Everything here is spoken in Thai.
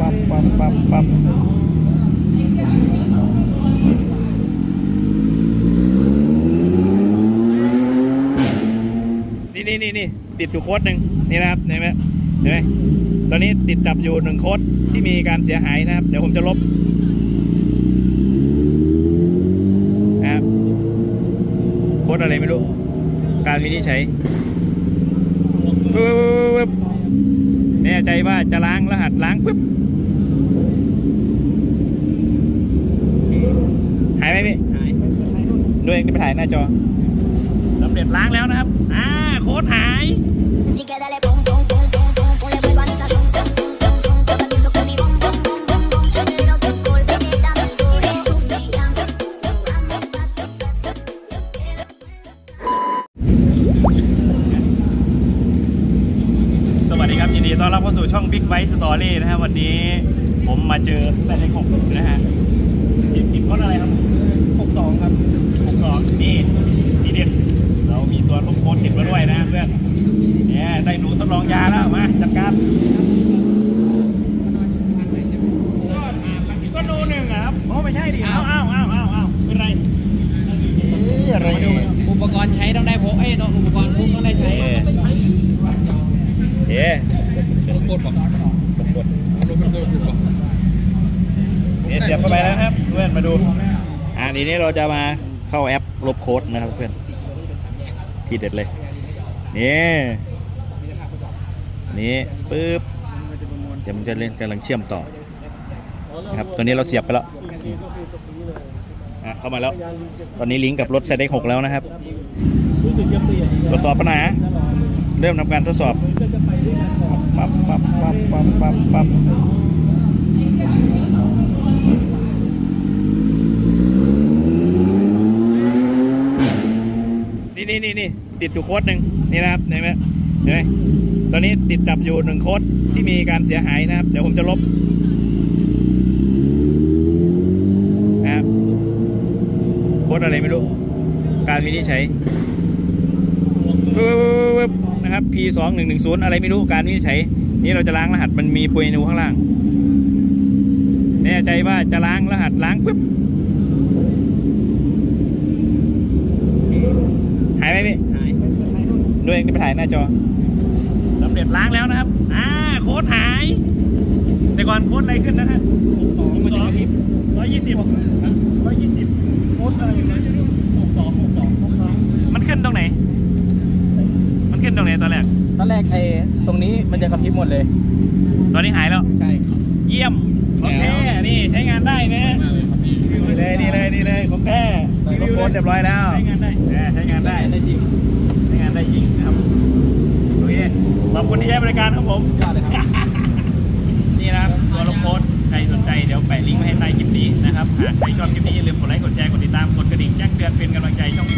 ปั๊บปั๊บปั๊บปั๊บนี่นี่นี่นี่ติดอยู่โคดหนึ่งนี่นะครับเห็นไหมเห็นไหมตอนนี้ติดจับอยู่หนึ่งโคดที่มีการเสียหายนะครับ เดี๋ยวผมจะลบนะครับโคดอะไรไม่รู้ การวินิจฉัยปึ๊บ น่ใจว่าจะล้างรหัสล้างปึ๊บหายไหมพี่หายด้วยเองที่ไปถ่ายหน้าจอสำเร็จล้างแล้วนะครับ อ่าโค้ดหาย ต้อนรับเข้าสู่ช่อง Big Bite Story นะครับวันนี้ผมมาเจอแซนเล็กหกนะฮะติดติดรถอะไรครับหกสองครับหกสองนี่ทีเด็ดเรามีตัวลบโค้ดติดมาด้วยนะเพื่อนเนี่ยได้หนูทดลองยาแล้วมาจัดการก็หนูหนึ่งอะครับโอ้ไม่ใช่ดิอ้าวอ้าวอ้าวอ้าวอ้าวเป็นไรอะไรอุปกรณ์ใช้ต้องได้พกเอ้ยต้องอุปกรณ์พกต้องได้ใช้เอ๊ะเอ๊ะกดบอกกดเนี่ยเสียบเข้าไปแล้วครับเพื่อนมาดู อ่าทีนี้เราจะมาเข้าแอปลบโค้ดนะครับเพื่อนทีเด็ดเลย นี่นี่ปึ๊บเดี๋ยวมันจะเล่นกำลังเชื่อมต่อนะครับตัวนี้เราเสียบไปแล้วอะเข้ามาแล้ว ตอนนี้ลิงก์กับรถไซเด็กหกแล้วนะครับทดสอบปัญหา เริ่มทำการทดสอบปั๊บปั๊บปั๊บปั๊บปั๊บปั๊บนี่นี่นี่นี่ติดอยู่โค้ดหนึ่งนี่นะครับเห็นไหมเห็นไหมตอนนี้ติดจับอยู่หนึ่งโค้ดที่มีการเสียหายนะครับ เดี๋ยวผมจะลบนะครับโค้ดอะไรไม่รู้ การวินิจฉัย นะครับ P สองหนึ่งหนึ่งศูนย์อะไรไม่รู้การวินิจฉัยนี่เราจะล้างรหัสมันมีปุยนูข้างล่าง แน่ใจว่าจะล้างรหัสล้างปึ๊บหายไหมพี่หายด้วยเองที่ไปถ่ายหน้าจอสำเร็จล้างแล้วนะครับอ่าโค้ดหาย แต่ก่อนโค้ดอะไรขึ้นนะฮะสองร้อยยี่สิบร้อยยี่สิบโค้ดอะไรนะ หกสองหกสองหกสอง มันขึ้นตรงไหน มันขึ้น ตรงไหนตอนแรก ตอนแรกไอ้ตรงนี้มันจะกระพริบหมดเลย ตอนนี้หายแล้ว ใช่เยี่ยมโอเคแล้วนี่ใช้งานได้นะนี่เลยนี่เลยนี่เลยของแท้ลบโค้ดเรียบร้อยแล้วใช้งานได้เออใช้งานได้ได้จริงใช้งานได้จริงนะครับโอเคขอบคุณที่ใช้บริการครับผมยอดเลยครับนี่นะครับตัวลบโค้ดใครสนใจเดี๋ยวแปะลิงก์ไว้ให้ใต้คลิปนี้นะครับหากใครชอบคลิปนี้อย่าลืมกดไลค์กดแชร์กดติดตามกดกระดิ่งแจ้งเตือนเป็นกำลังใจช่อง